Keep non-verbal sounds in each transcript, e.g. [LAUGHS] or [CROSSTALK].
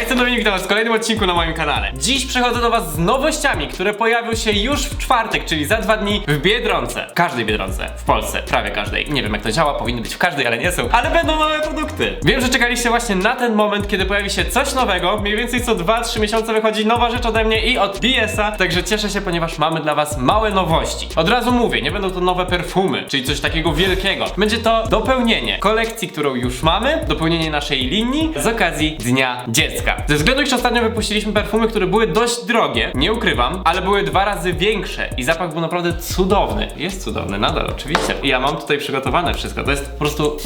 jestem Dominik, witam was w kolejnym odcinku na moim kanale. Dziś przychodzę do was z nowościami, które pojawią się już w czwartek, czyli za dwa dni w Biedronce. W każdej Biedronce, w Polsce, prawie każdej. Nie wiem jak to działa, powinny być w każdej, ale nie są. Ale będą nowe produkty. Wiem, że czekaliście właśnie na ten moment, kiedy pojawi się coś nowego. Mniej więcej co 2-3 miesiące wychodzi nowa rzecz ode mnie i od BS-a. Także cieszę się, ponieważ mamy dla was małe nowości. Od razu mówię, nie będą to nowe perfumy, czyli coś takiego wielkiego. Będzie to dopełnienie kolekcji, którą już mamy, dopełnienie naszej linii z okazji Dnia Dziecka. Ze względu, iż ostatnio wypuściliśmy perfumy, które były dość drogie, nie ukrywam, ale były dwa razy większe i zapach był naprawdę cudowny. Jest cudowny, nadal oczywiście. I ja mam tutaj przygotowane wszystko. To jest po prostu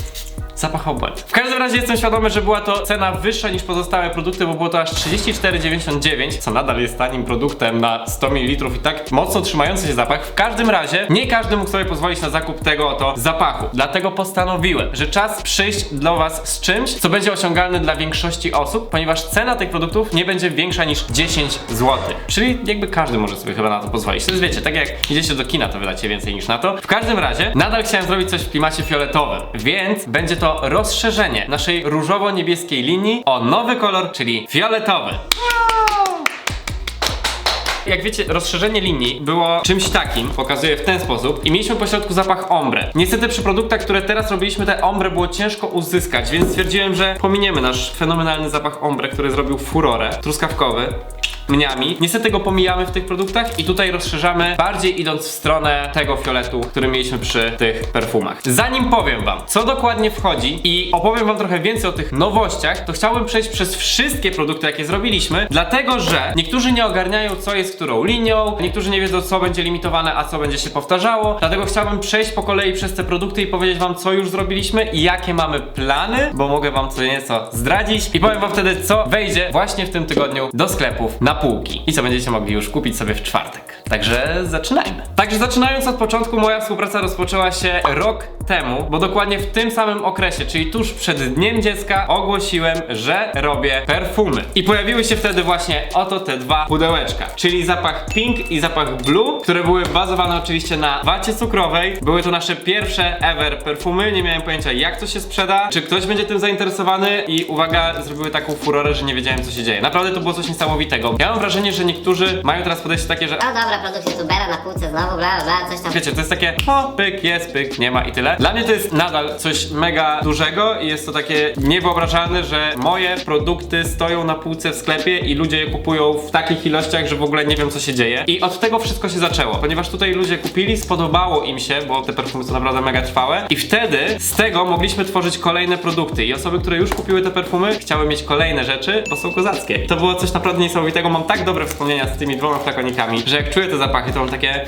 Zapach obłęd. W każdym razie jestem świadomy, że była to cena wyższa niż pozostałe produkty, bo było to aż 34,99, co nadal jest tanim produktem na 100 ml i tak mocno trzymający się zapach. W każdym razie nie każdy mógł sobie pozwolić na zakup tego oto zapachu. Dlatego postanowiłem, że czas przyjść dla was z czymś, co będzie osiągalne dla większości osób, ponieważ cena tych produktów nie będzie większa niż 10 zł. Czyli jakby każdy może sobie chyba na to pozwolić. To jest wiecie, tak jak idziecie do kina, to wydacie więcej niż na to. W każdym razie nadal chciałem zrobić coś w klimacie fioletowym, więc będzie to rozszerzenie naszej różowo-niebieskiej linii o nowy kolor, czyli fioletowy. Jak wiecie, rozszerzenie linii było czymś takim, pokazuję w ten sposób i mieliśmy po środku zapach ombre. Niestety przy produktach, które teraz robiliśmy, te ombre było ciężko uzyskać, więc stwierdziłem, że pominiemy nasz fenomenalny zapach ombre, który zrobił furorę, truskawkowy mniami. Niestety go pomijamy w tych produktach i tutaj rozszerzamy bardziej idąc w stronę tego fioletu, który mieliśmy przy tych perfumach. Zanim powiem wam, co dokładnie wchodzi i opowiem wam trochę więcej o tych nowościach, to chciałbym przejść przez wszystkie produkty, jakie zrobiliśmy, dlatego że niektórzy nie ogarniają, co jest którą linią, niektórzy nie wiedzą, co będzie limitowane, a co będzie się powtarzało, dlatego chciałbym przejść po kolei przez te produkty i powiedzieć wam, co już zrobiliśmy i jakie mamy plany, bo mogę wam co nieco zdradzić. I powiem wam wtedy, co wejdzie właśnie w tym tygodniu do sklepów na półki. I co będziecie mogli już kupić sobie w czwartek. Także zaczynajmy. Także zaczynając od początku, moja współpraca rozpoczęła się rok temu, bo dokładnie w tym samym okresie, czyli tuż przed Dniem Dziecka, ogłosiłem, że robię perfumy. I pojawiły się wtedy właśnie oto te dwa pudełeczka, czyli zapach pink i zapach blue, które były bazowane oczywiście na wacie cukrowej. Były to nasze pierwsze ever perfumy, nie miałem pojęcia jak to się sprzeda, czy ktoś będzie tym zainteresowany i uwaga, zrobiły taką furorę, że nie wiedziałem co się dzieje. Naprawdę to było coś niesamowitego. Ja mam wrażenie, że niektórzy mają teraz podejście takie, że No dobra, produkt youtubera na półce znowu, bla bla bla, coś tam. Wiecie, to jest takie, o, pyk, jest, pyk, nie ma i tyle. Dla mnie to jest nadal coś mega dużego i jest to takie niewyobrażalne, że moje produkty stoją na półce w sklepie i ludzie je kupują w takich ilościach, że w ogóle nie wiem co się dzieje. I od tego wszystko się zaczęło, ponieważ tutaj ludzie kupili, spodobało im się, bo te perfumy są naprawdę mega trwałe i wtedy z tego mogliśmy tworzyć kolejne produkty i osoby, które już kupiły te perfumy, chciały mieć kolejne rzeczy, bo są kozackie. To było coś naprawdę niesamowitego, mam tak dobre wspomnienia z tymi dwoma flakonikami, że jak czuję te zapachy, to mam takie...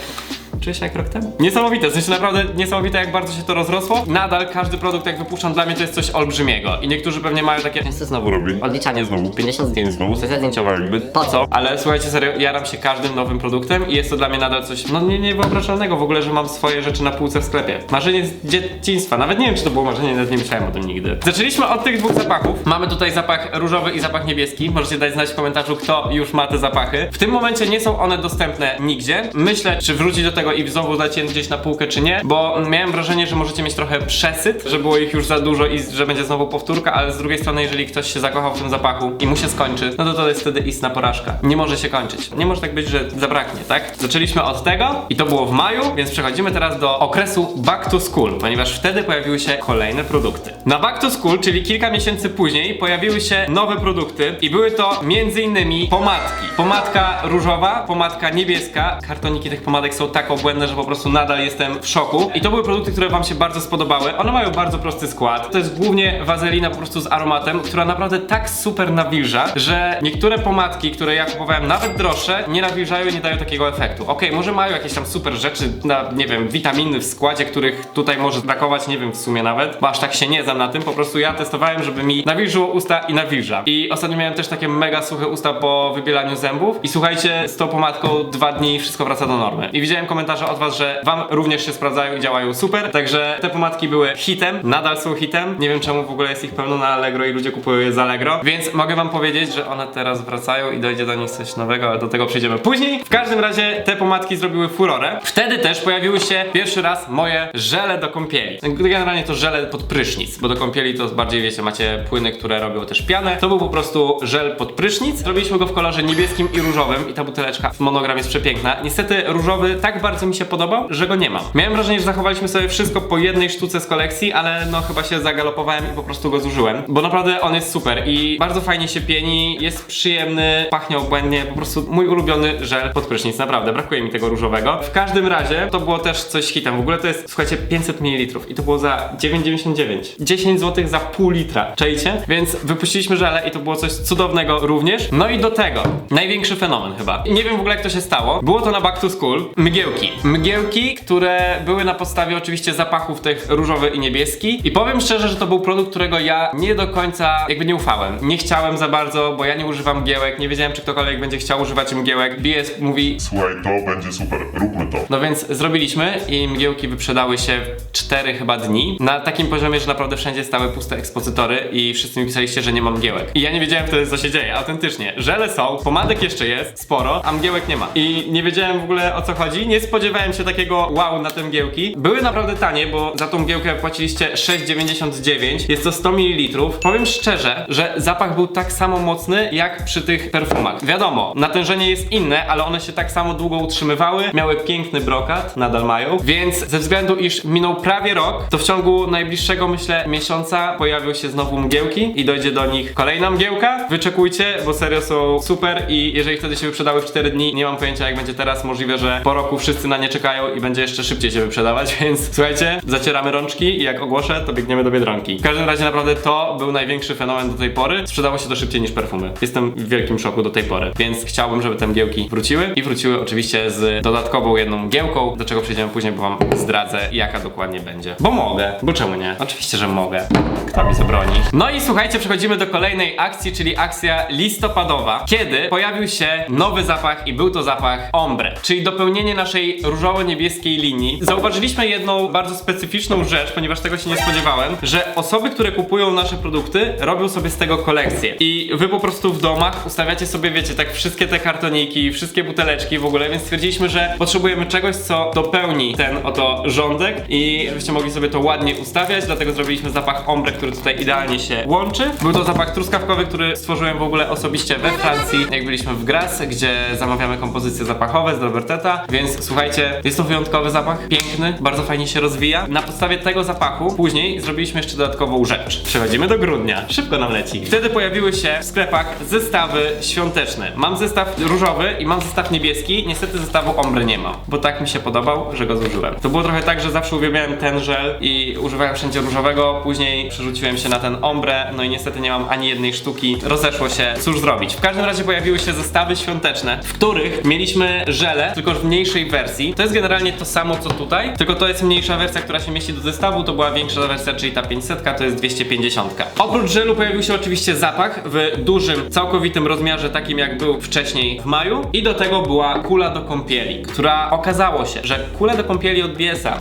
Jak rok temu. Niesamowite, w sensie naprawdę niesamowite jak bardzo się to rozrosło. Nadal każdy produkt jak wypuszczam dla mnie to jest coś olbrzymiego. I niektórzy pewnie mają takie co znowu robi? Odliczanie znowu, 50 zdjęć znowu, sesja zdjęciowa jakby po co? Ale słuchajcie serio, jaram się każdym nowym produktem i jest to dla mnie nadal coś no nie, niewyobrażalnego w ogóle, że mam swoje rzeczy na półce w sklepie. Marzenie z dzieciństwa, nawet nie wiem czy to było marzenie, nawet nie myślałem o tym nigdy. Zaczęliśmy od tych dwóch zapachów. Mamy tutaj zapach różowy i zapach niebieski. Możecie dać znać w komentarzu kto już ma te zapachy. W tym momencie nie są one dostępne nigdzie. Myślę czy wrócić do tego i znowu dać gdzieś na półkę czy nie, bo miałem wrażenie, że możecie mieć trochę przesyt, że było ich już za dużo i że będzie znowu powtórka, ale z drugiej strony jeżeli ktoś się zakochał w tym zapachu i mu się skończy, no to to jest wtedy istna porażka. Nie może się kończyć. Nie może tak być, że zabraknie, tak? Zaczęliśmy od tego i to było w maju, więc przechodzimy teraz do okresu back to school, ponieważ wtedy pojawiły się kolejne produkty. Na back to school, czyli kilka miesięcy później, pojawiły się nowe produkty i były to między innymi pomadki. Pomadka różowa, pomadka niebieska. Kartoniki tych pomadek są tak obłędne, że po prostu nadal jestem w szoku. I to były produkty, które wam się bardzo spodobały. One mają bardzo prosty skład. To jest głównie wazelina po prostu z aromatem, która naprawdę tak super nawilża, że niektóre pomadki, które ja kupowałem nawet droższe, nie nawilżają i nie dają takiego efektu. Okej, może mają jakieś tam super rzeczy na, nie wiem, witaminy w składzie, których tutaj może brakować, nie wiem w sumie nawet, bo aż tak się nie znam na tym. Po prostu ja testowałem, żeby mi nawilżyło usta i nawilża. I ostatnio miałem też takie mega suche usta po wybielaniu zębów i słuchajcie, z tą pomadką dwa dni wszystko wraca do normy. I widziałem komentarze od was, że wam również się sprawdzają i działają super, także te pomadki były hitem, nadal są hitem. Nie wiem czemu w ogóle jest ich pełno na Allegro i ludzie kupują je z Allegro, więc mogę wam powiedzieć, że one teraz wracają i dojdzie do nich coś nowego, ale do tego przejdziemy później. W każdym razie te pomadki zrobiły furorę. Wtedy też pojawiły się pierwszy raz moje żele do kąpieli. Generalnie to żele pod prysznic, bo do kąpieli to bardziej wiecie, macie płyny, które robią też pianę. To był po prostu żel pod prysznic. Zrobiliśmy go w kolorze niebieskim i różowym i ta buteleczka w monogram jest przepiękna. Niestety różowy tak bardzo mi się podobał, że go nie mam. Miałem wrażenie, że zachowaliśmy sobie wszystko po jednej sztuce z kolekcji, ale no chyba się zagalopowałem i po prostu go zużyłem, bo naprawdę on jest super i bardzo fajnie się pieni, jest przyjemny, pachnie obłędnie, po prostu mój ulubiony żel pod prysznic, naprawdę, brakuje mi tego różowego. W każdym razie to było też coś hitem, w ogóle to jest, słuchajcie, 500 ml i to było za 9,99. 10 zł za pół litra, czajcie? Więc wypuściliśmy żele i to było coś cudownego również. No i do tego, największy fenomen chyba. Nie wiem w ogóle jak to się stało. Było to na Back to School. Mgiełki. Mgiełki, które były na podstawie oczywiście zapachów tych różowy i niebieski. I powiem szczerze, że to był produkt, którego ja nie do końca jakby nie ufałem. Nie chciałem za bardzo, bo ja nie używam mgiełek. Nie wiedziałem, czy ktokolwiek będzie chciał używać mgiełek. BS mówi, Słuchaj, to będzie super, róbmy to. no więc zrobiliśmy i mgiełki wyprzedały się w 4 chyba dni. Na takim poziomie, że naprawdę wszędzie stały puste ekspozytory i wszyscy mi pisaliście, że nie mam mgiełek. I ja nie wiedziałem wtedy co się dzieje, autentycznie. Żele są, pomadek jeszcze jest, sporo, a mgiełek nie ma. I nie wiedziałem w ogóle o co chodzi. Nie spodziewałem się takiego wow na te mgiełki. Były naprawdę tanie, bo za tą mgiełkę płaciliście 6,99. Jest to 100 ml. Powiem szczerze, że zapach był tak samo mocny jak przy tych perfumach. Wiadomo, natężenie jest inne, ale one się tak samo długo utrzymywały. Miały piękny brokat, nadal mają. Więc ze względu, iż minął prawie rok, to w ciągu najbliższego, myślę, miesiąca pojawią się znowu mgiełki i dojdzie do nich kolejna mgiełka. Wyczekujcie, bo serio są super i jeżeli wtedy się wyprzedały w 4 dni, nie mam pojęcia jak będzie teraz. Możliwe, że po roku wszyscy na nie czekają i będzie jeszcze szybciej się wyprzedawać, [LAUGHS] więc słuchajcie, zacieramy rączki i jak ogłoszę, to biegniemy do Biedronki. W każdym razie naprawdę to był największy fenomen do tej pory. Sprzedało się to szybciej niż perfumy. Jestem w wielkim szoku do tej pory, więc chciałbym, żeby te mgiełki wróciły i wróciły oczywiście z dodatkową jedną mgiełką, do czego przejdziemy później, bo wam zdradzę jaka dokładnie będzie. Bo mogę, bo czemu nie? Oczywiście, że mogę. Kto mi zabroni? No i słuchajcie, przechodzimy do kolejnej akcji, czyli akcja listopadowa, kiedy pojawił się nowy zapach i był to zapach ombre, czyli dopełnienie naszej różowo-niebieskiej linii. Zauważyliśmy jedną bardzo specyficzną rzecz, ponieważ tego się nie spodziewałem, że osoby, które kupują nasze produkty, robią sobie z tego kolekcję. I wy po prostu w domach ustawiacie sobie, wiecie, tak wszystkie te kartoniki, wszystkie buteleczki w ogóle, więc stwierdziliśmy, że potrzebujemy czegoś, co dopełni ten oto rządek i żebyście mogli sobie to ładnie ustawiać, dlatego zrobiliśmy zapach ombre, który tutaj idealnie się łączy. Był to zapach truskawkowy, który stworzyłem w ogóle osobiście we Francji, jak byliśmy w Grasse, gdzie zamawiamy kompozycje zapachowe z Roberteta, więc słuchajcie, jest to wyjątkowy zapach, piękny, bardzo fajnie się rozwija. Na podstawie tego zapachu później zrobiliśmy jeszcze dodatkową rzecz. Przechodzimy do grudnia, szybko nam leci. Wtedy pojawiły się w sklepach zestawy świąteczne. Mam zestaw różowy i mam zestaw niebieski, niestety zestawu ombre nie ma, bo tak mi się podobał, że go zużyłem. To było trochę tak, że zawsze uwielbiałem ten żel i używałem wszędzie różowego, później przerzuciłem się na ten ombre, no i niestety nie mam ani jednej sztuki, rozeszło się, cóż zrobić. W każdym razie pojawiły się zestawy świąteczne, w których mieliśmy żele, tylko w mniejszej wersji. To jest generalnie to samo co tutaj, tylko to jest mniejsza wersja, która się mieści do zestawu, to była większa wersja, czyli ta 500, to jest 250. Oprócz żelu pojawił się oczywiście zapach w dużym, całkowitym rozmiarze, takim jak był wcześniej w maju i do tego była kula do kąpieli, która okazało się, że kule do kąpieli od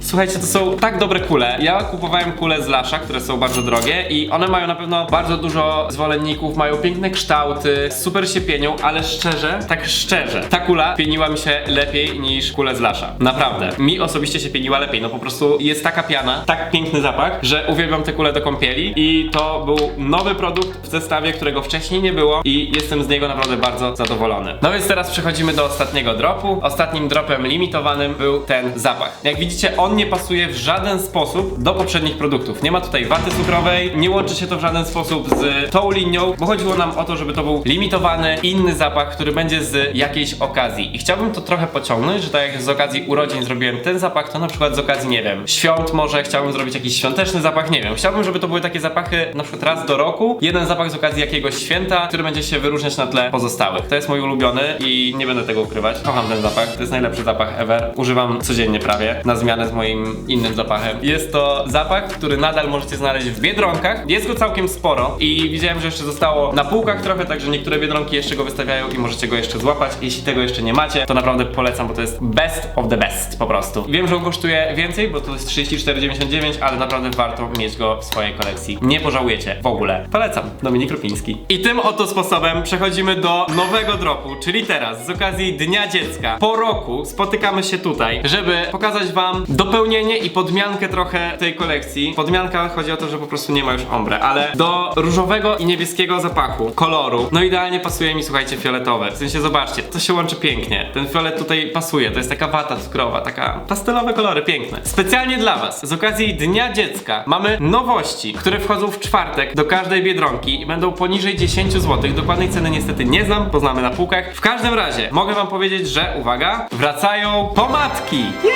słuchajcie, to są tak dobre kule. Ja kupowałem kule z Lasza, które są bardzo drogie i one mają na pewno bardzo dużo zwolenników, mają piękne kształty, super się pienią, ale szczerze, tak szczerze, ta kula pieniła mi się lepiej niż kule z Lasza. Naprawdę. Mi osobiście się pieniła lepiej, no po prostu jest taka piana, tak piękny zapach, że uwielbiam te kule do kąpieli i to był nowy produkt w zestawie, którego wcześniej nie było i jestem z niego naprawdę bardzo zadowolony. No więc teraz przechodzimy do ostatniego dropu. Ostatnim dropem limitowanym był ten zapach. Jak widzicie, on nie pasuje w żaden sposób do poprzednich produktów. Nie ma tutaj waty cukrowej, nie łączy się to w żaden sposób z tą linią, bo chodziło nam o to, żeby to był limitowany, inny zapach, który będzie z jakiejś okazji. I chciałbym to trochę pociągnąć, że tak jak z okazji urodzin zrobiłem ten zapach, to na przykład z okazji, nie wiem, świąt może chciałbym zrobić jakiś świąteczny zapach, nie wiem. Chciałbym, żeby to były takie zapachy na przykład raz do roku, jeden zapach z okazji jakiegoś święta, który będzie się wyróżniać na tle pozostałych. To jest mój ulubiony i nie będę tego ukrywać. Kocham ten zapach, to jest najlepszy zapach ever. Używam codziennie prawie, na zmianę z moim innym zapachem. Jest to zapach, który nadal możecie znaleźć w Biedronkach. Jest go całkiem sporo i widziałem, że jeszcze zostało na półkach trochę, także niektóre Biedronki jeszcze go wystawiają i możecie go jeszcze złapać. Jeśli tego jeszcze nie macie, to naprawdę polecam, bo to jest best of the best po prostu. Wiem, że on kosztuje więcej, bo to jest 34,99, ale naprawdę warto mieć go w swojej kolekcji. Nie pożałujecie w ogóle. Polecam. Dominik Rupiński. I tym oto sposobem przechodzimy do nowego dropu, czyli teraz z okazji Dnia Dziecka. Po roku spotykamy się tutaj, żeby pokazać wam dopełnienie i podmiankę trochę tej kolekcji. Podmianka chodzi o to, że po prostu nie ma już ombre, ale do różowego i niebieskiego zapachu, koloru. No idealnie pasuje mi, słuchajcie, fioletowe. W sensie zobaczcie, to się łączy pięknie. Ten fiolet tutaj pasuje, to jest taka wata cukrowa, taka pastelowe kolory, piękne. Specjalnie dla was, z okazji Dnia Dziecka, mamy nowości, które wchodzą w czwartek do każdej Biedronki i będą poniżej 10 zł. Dokładnej ceny niestety nie znam, poznamy na półkach. W każdym razie, mogę wam powiedzieć, że, uwaga, wracają pomadki! Jej!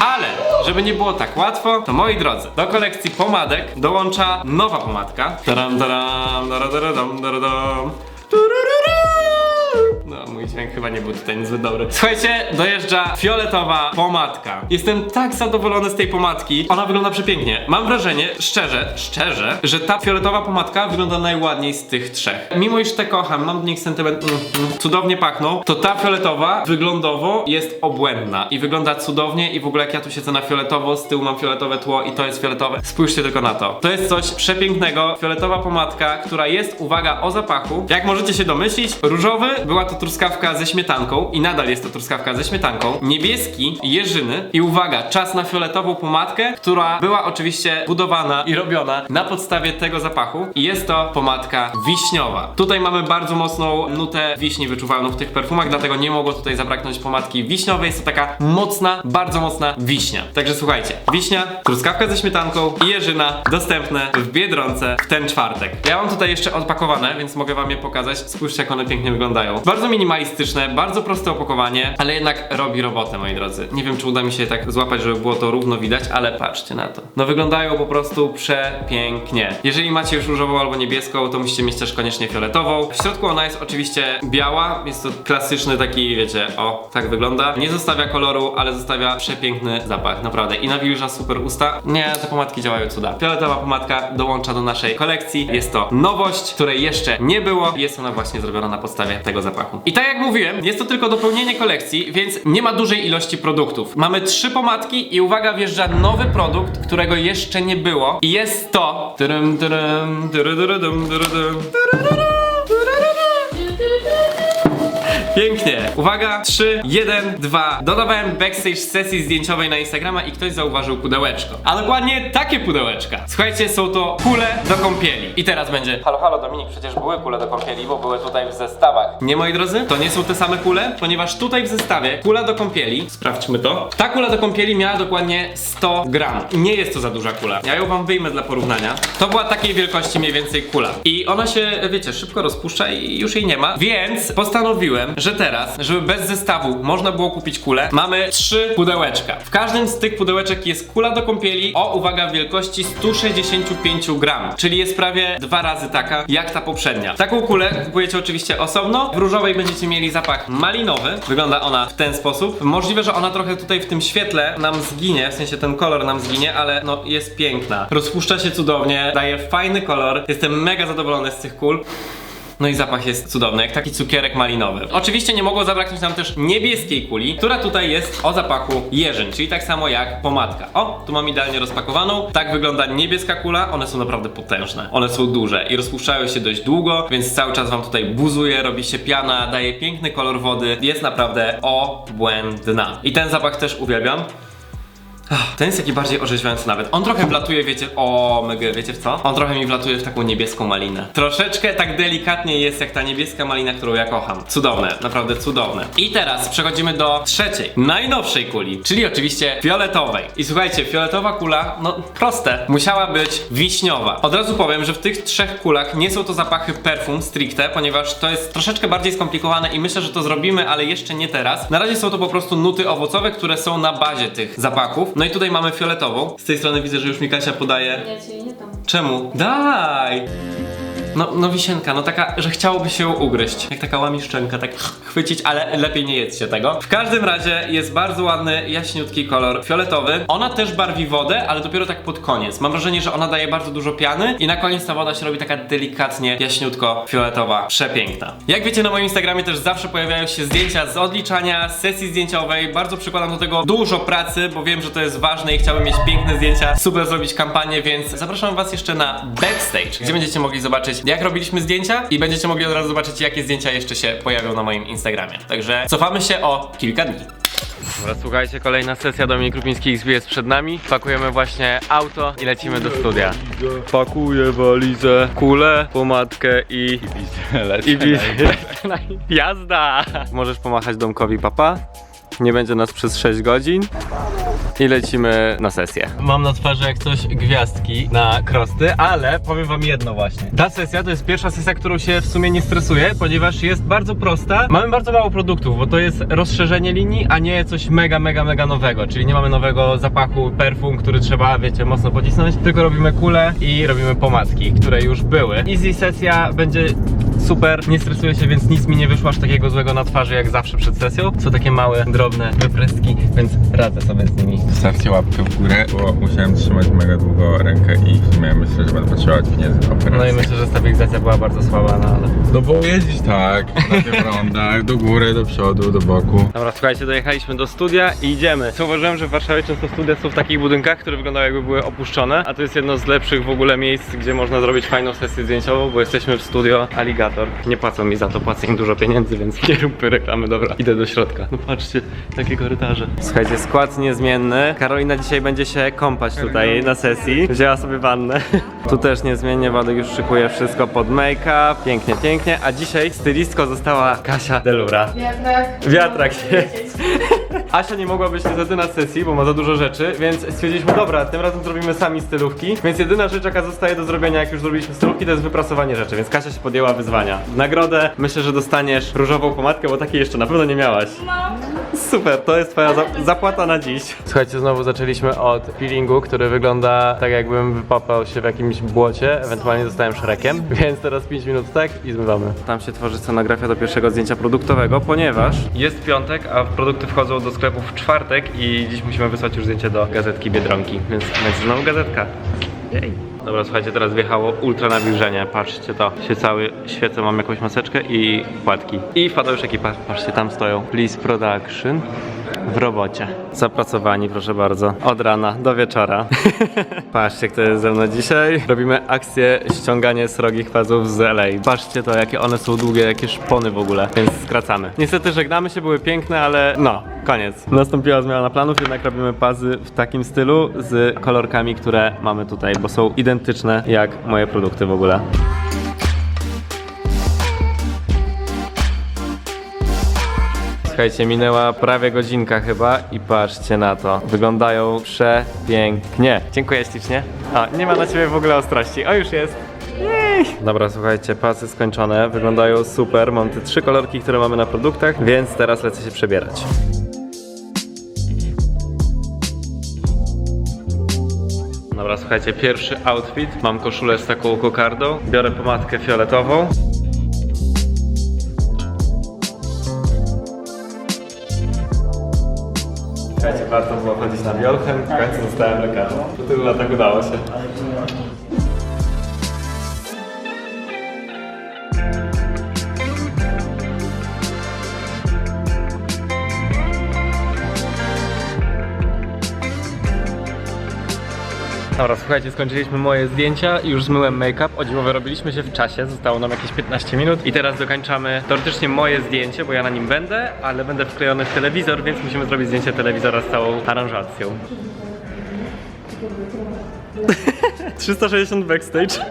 Ale, żeby nie było tak łatwo, to moi drodzy, do kolekcji pomadek dołącza nowa pomadka. Taram, taram, dźwięk chyba nie był tutaj niezbyt dobry. Słuchajcie, dojeżdża fioletowa pomadka. Jestem tak zadowolony z tej pomadki. Ona wygląda przepięknie. Mam wrażenie, szczerze, szczerze, że ta fioletowa pomadka wygląda najładniej z tych trzech. Mimo iż te kocham, mam do nich sentyment, mm, mm, cudownie pachną, to ta fioletowa wyglądowo jest obłędna i wygląda cudownie i w ogóle jak ja tu siedzę na fioletowo, z tyłu mam fioletowe tło i to jest fioletowe. Spójrzcie tylko na to. To jest coś przepięknego. Fioletowa pomadka, która jest, uwaga, o zapachu. Jak możecie się domyślić, różowy była to truskawka ze śmietanką i nadal jest to truskawka ze śmietanką. Niebieski jeżyny i uwaga, czas na fioletową pomadkę, która była oczywiście budowana i robiona na podstawie tego zapachu i jest to pomadka wiśniowa. Tutaj mamy bardzo mocną nutę wiśni wyczuwalną w tych perfumach, dlatego nie mogło tutaj zabraknąć pomadki wiśniowej. Jest to taka mocna, bardzo mocna wiśnia. Także słuchajcie, wiśnia, truskawka ze śmietanką i jeżyna dostępne w Biedronce w ten czwartek. Ja mam tutaj jeszcze odpakowane, więc mogę wam je pokazać. Spójrzcie jak one pięknie wyglądają. Bardzo bardzo proste opakowanie, ale jednak robi robotę, moi drodzy. Nie wiem, czy uda mi się tak złapać, żeby było to równo widać, ale patrzcie na to. No wyglądają po prostu przepięknie. Jeżeli macie już różową albo niebieską, to musicie mieć też koniecznie fioletową. W środku ona jest oczywiście biała, jest to klasyczny taki, wiecie, o, tak wygląda. Nie zostawia koloru, ale zostawia przepiękny zapach, naprawdę. I nawilża super usta. Nie, te pomadki działają cuda. Fioletowa pomadka dołącza do naszej kolekcji. Jest to nowość, której jeszcze nie było. Jest ona właśnie zrobiona na podstawie tego zapachu. I tak jak mówiłem, jest to tylko dopełnienie kolekcji, więc nie ma dużej ilości produktów. Mamy trzy pomadki i uwaga, wjeżdża nowy produkt, którego jeszcze nie było. I jest to... Pięknie. Uwaga, 3, 1, 2. Dodawałem backstage sesji zdjęciowej na Instagrama i ktoś zauważył pudełeczko. A dokładnie takie pudełeczka. Słuchajcie, są to kule do kąpieli. I teraz będzie. Halo, halo, Dominik, przecież były kule do kąpieli, bo były tutaj w zestawach. Nie, moi drodzy, to nie są te same kule, ponieważ tutaj w zestawie kula do kąpieli, sprawdźmy to. Ta kula do kąpieli miała dokładnie 100 gram. Nie jest to za duża kula. Ja ją wam wyjmę dla porównania. To była takiej wielkości mniej więcej kula. I ona się, wiecie, szybko rozpuszcza i już jej nie ma. Więc postanowiłem, że teraz, żeby bez zestawu można było kupić kulę, mamy trzy pudełeczka. W każdym z tych pudełeczek jest kula do kąpieli o, uwaga, wielkości 165 gram, czyli jest prawie dwa razy taka jak ta poprzednia. Taką kulę kupujecie oczywiście osobno. W różowej będziecie mieli zapach malinowy. Wygląda ona w ten sposób. Możliwe, że ona trochę tutaj w tym świetle nam zginie, w sensie ten kolor nam zginie, ale no jest piękna. Rozpuszcza się cudownie, daje fajny kolor. Jestem mega zadowolony z tych kul. No i zapach jest cudowny, jak taki cukierek malinowy. Oczywiście nie mogło zabraknąć nam też niebieskiej kuli, która tutaj jest o zapachu jeżyn, czyli tak samo jak pomadka. O, tu mam idealnie rozpakowaną. Tak wygląda niebieska kula, one są naprawdę potężne. One są duże i rozpuszczają się dość długo, więc cały czas wam tutaj buzuje, robi się piana, daje piękny kolor wody. Jest naprawdę obłędna. I ten zapach też uwielbiam. Ten jest taki bardziej orzeźwiający nawet. On trochę wlatuje, wiecie, o mygy, wiecie w co? On trochę mi wlatuje w taką niebieską malinę. Troszeczkę tak delikatnie jest jak ta niebieska malina, którą ja kocham. Cudowne, naprawdę cudowne. I teraz przechodzimy do trzeciej, najnowszej kuli, czyli oczywiście fioletowej. I słuchajcie, fioletowa kula, no proste, musiała być wiśniowa. Od razu powiem, że w tych trzech kulach nie są to zapachy perfum stricte, ponieważ to jest troszeczkę bardziej skomplikowane i myślę, że to zrobimy, ale jeszcze nie teraz. Na razie są to po prostu nuty owocowe, które są na bazie tych zapachów. No i tutaj mamy fioletową. Z tej strony widzę, że już mi Kasia podaje. Ja ci nie dam. Czemu? Daj! No, no wisienka, no taka, że chciałoby się ją ugryźć. Jak taka łamiszczenka, tak chwycić, ale lepiej nie jedzcie tego. W każdym razie jest bardzo ładny, jaśniutki kolor fioletowy. Ona też barwi wodę, ale dopiero tak pod koniec. Mam wrażenie, że ona daje bardzo dużo piany i na koniec ta woda się robi taka delikatnie jaśniutko fioletowa. Przepiękna. Jak wiecie, na moim Instagramie też zawsze pojawiają się zdjęcia z odliczania, z sesji zdjęciowej. Bardzo przykładam do tego dużo pracy, bo wiem, że to jest ważne i chciałbym mieć piękne zdjęcia, super zrobić kampanię, więc zapraszam was jeszcze na backstage, gdzie będziecie mogli zobaczyć jak robiliśmy zdjęcia i będziecie mogli od razu zobaczyć, jakie zdjęcia jeszcze się pojawią na moim Instagramie. Także cofamy się o kilka dni. Dobra, słuchajcie, kolejna sesja Dominik Krupiński XB jest przed nami. Pakujemy właśnie auto i lecimy do studia. Pakuję walizę, kulę, pomadkę i... I widzę. Jazda! Możesz pomachać domkowi papa. Nie będzie nas przez 6 godzin. I lecimy na sesję. Mam na twarzy jak coś gwiazdki na krosty, ale powiem wam jedno właśnie. Ta sesja to jest pierwsza sesja, którą się w sumie nie stresuję, ponieważ jest bardzo prosta. Mamy bardzo mało produktów, bo to jest rozszerzenie linii, a nie coś mega, mega, mega nowego. Czyli nie mamy nowego zapachu perfum, który trzeba, wiecie, mocno pocisnąć, tylko robimy kule i robimy pomadki, które już były. Easy sesja będzie super, nie stresuję się, więc nic mi nie wyszło aż takiego złego na twarzy jak zawsze przed sesją. Są takie małe, drobne wypryski, więc radzę sobie z nimi. Zostawcie łapkę w górę, bo musiałem trzymać mega długo rękę i w sumie myślę, że będę potrzebować pieniędzy na operację. No i myślę, że stabilizacja była bardzo słaba, no ale... No bo jeździć tak, na tych [LAUGHS] rondach, do góry, do przodu, do boku. Dobra, słuchajcie, dojechaliśmy do studia i idziemy. Zauważyłem, że w Warszawie często studia są w takich budynkach, które wyglądają jakby były opuszczone, a to jest jedno z lepszych w ogóle miejsc, gdzie można zrobić fajną sesję zdjęciową, bo jesteśmy w studio Alligator. Nie płacą mi za to, płacę im dużo pieniędzy, więc [LAUGHS] nie róbmy reklamy, dobra. Idę do środka. No patrzcie, jakie korytarze. Słuchajcie, skład niezmienny. Karolina dzisiaj będzie się kąpać tutaj na sesji. Wzięła sobie wannę. [LAUGHS] Tu też niezmiennie Władek już szykuje wszystko pod make-up. Pięknie, pięknie. A dzisiaj stylistką została Kasia Delura. Wiatrak. Wiatrak jest. [LAUGHS] Asia nie mogła być niestety na sesji, bo ma za dużo rzeczy, więc stwierdziliśmy, dobra, tym razem zrobimy sami stylówki. Więc jedyna rzecz, jaka zostaje do zrobienia, jak już zrobiliśmy stylówki, to jest wyprasowanie rzeczy, więc Kasia się podjęła wyzwania. Nagrodę myślę, że dostaniesz różową pomadkę, bo takiej jeszcze na pewno nie miałaś. Super, to jest twoja za zapłata na dziś. Słuchajcie, znowu zaczęliśmy od peelingu, który wygląda tak jakbym wypapał się w jakimś błocie, ewentualnie zostałem szrekiem, [LAUGHS] więc teraz 5 minut tak i zmywamy. Tam się tworzy scenografia do pierwszego zdjęcia produktowego, ponieważ jest piątek, a produkty wchodzą do sklepów w czwartek i dziś musimy wysłać już zdjęcie do gazetki Biedronki, więc będzie znowu gazetka. Jej. Dobra, słuchajcie, teraz wjechało ultra nawilżenie. Patrzcie to, się cały świecę, mam jakąś maseczkę i płatki. I wpada już ekipa, patrzcie, tam stoją. Please Production w robocie. Zapracowani, proszę bardzo. Od rana do wieczora. [LAUGHS] Patrzcie, kto jest ze mną dzisiaj. Robimy akcję ściąganie srogich pazów z LA. Patrzcie to, jakie one są długie, jakie szpony w ogóle, więc skracamy. Niestety żegnamy się, były piękne, ale no, koniec. Nastąpiła zmiana planów, jednak robimy pazy w takim stylu z kolorkami, które mamy tutaj, bo są identyczne jak moje produkty w ogóle. Słuchajcie, minęła prawie godzinka chyba i patrzcie na to. Wyglądają przepięknie. Dziękuję ślicznie. A, nie ma na ciebie w ogóle ostrości. O, już jest. Jej. Dobra, słuchajcie, pasy skończone. Wyglądają super. Mam te trzy kolorki, które mamy na produktach, więc teraz lecę się przebierać. Dobra, słuchajcie, pierwszy outfit. Mam koszulę z taką kokardą. Biorę pomadkę fioletową. Słuchajcie, warto było chodzić na biolchem, w końcu zostałem lekarzem. Po tylu latach udało się. Dobra, słuchajcie, skończyliśmy moje zdjęcia i już zmyłem make-up. O dziwowe robiliśmy się w czasie, zostało nam jakieś 15 minut i teraz dokończamy teoretycznie moje zdjęcie, bo ja na nim będę, ale będę wklejony w telewizor, więc musimy zrobić zdjęcie telewizora z całą aranżacją. [LAUGHS] 360 backstage.